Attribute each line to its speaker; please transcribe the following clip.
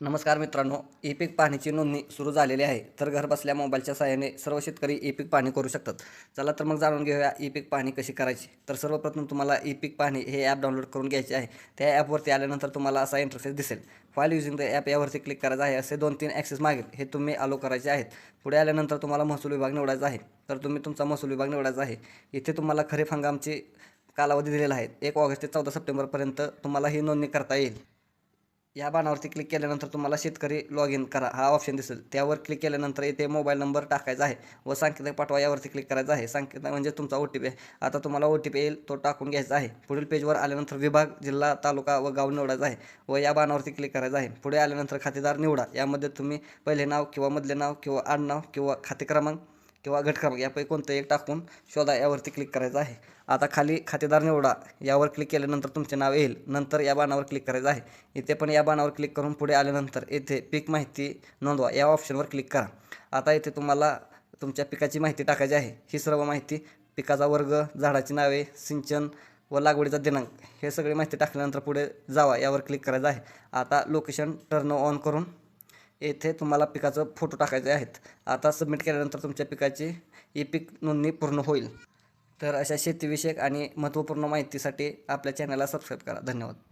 Speaker 1: नमस्कार मित्रांनो ई पीक पाहणीची नोंदणी सुरू झालेली आहे. तर घरबसल्या मोबाईलच्या सहाय्याने सर्व शेतकरी ई पीक पाहणी करू शकतात. चला तर मग जाणून घेऊया ई पीक पाहणी कशी करायची. तर सर्वप्रथम तुम्हाला ई पीक पाहणी हे ॲप डाउनलोड करून घ्यायचे आहे. त्या ॲपवरती आल्यानंतर तुम्हाला असा इंटरफेस दिसेल. फाईल युजिंग द ॲप यावरती क्लिक करायचं आहे असे दोन तीन ॲक्सेस मागेल. हे तुम्ही अलो करायचे आहेत. पुढे आल्यानंतर तुम्हाला महसूल विभाग निवडायचा आहे. तर तुम्ही तुमचा महसूल विभाग निवडायचा आहे. इथे तुम्हाला खरीप हंगामची कालावधी दिलेला आहे. एक ऑगस्ट ते चौदा सप्टेंबरपर्यंत तुम्हाला ही नोंदणी करता येईल. या बाणावरती क्लिक केल्यानंतर तुम्हाला शेतकरी लॉग इन करा. हा ऑप्शन दिसेल. त्यावर क्लिक केल्यानंतर इथे मोबाईल नंबर टाकायचा आहे व सांकेतिक पाठवा यावरती क्लिक करायचा आहे. सांकेतिक म्हणजे तुमचा ओ टी पी आहे. आता तुम्हाला ओ टी पी येईल तो टाकून घ्यायचा आहे. पुढील पेजवर आल्यानंतर विभाग जिल्हा तालुका व गाव निवडायचा आहे व या बाणावरती क्लिक करायचं आहे. पुढे आल्यानंतर खातेदार निवडा. यामध्ये तुम्ही पहिले नाव किंवा मधले नाव किंवा आडनाव किंवा खाते क्रमांक किंवा गट क्रमांक यापैकी कोणतं एक टाकून शोधा यावरती क्लिक करायचं आहे. आता खाली खातेदार निवडा यावर क्लिक केल्यानंतर तुमचे नाव येईल. नंतर या बाणावर क्लिक करायचं आहे. इथे पण या बाणावर क्लिक करून पुढे आल्यानंतर येथे पीक माहिती नोंदवा. या ऑप्शनवर क्लिक करा. आता इथे तुम्हाला तुमच्या पिकाची माहिती टाकायची आहे. ही सर्व माहिती पिकाचा वर्ग झाडाची नावे सिंचन व लागवडीचा दिनांक हे सगळी माहिती टाकल्यानंतर पुढे जावा. यावर क्लिक करायचं आहे. आता लोकेशन टर्न ऑन करून येथे तुम्हाला पिकाचं फोटो टाकायचे आहेत. आता सबमिट केल्यानंतर तुमच्या पिकाची ई पीक नोंदणी पूर्ण होईल. तर अशा शेतीविषयक आणि महत्त्वपूर्ण माहितीसाठी आपल्या चॅनलला सबस्क्राईब करा. धन्यवाद.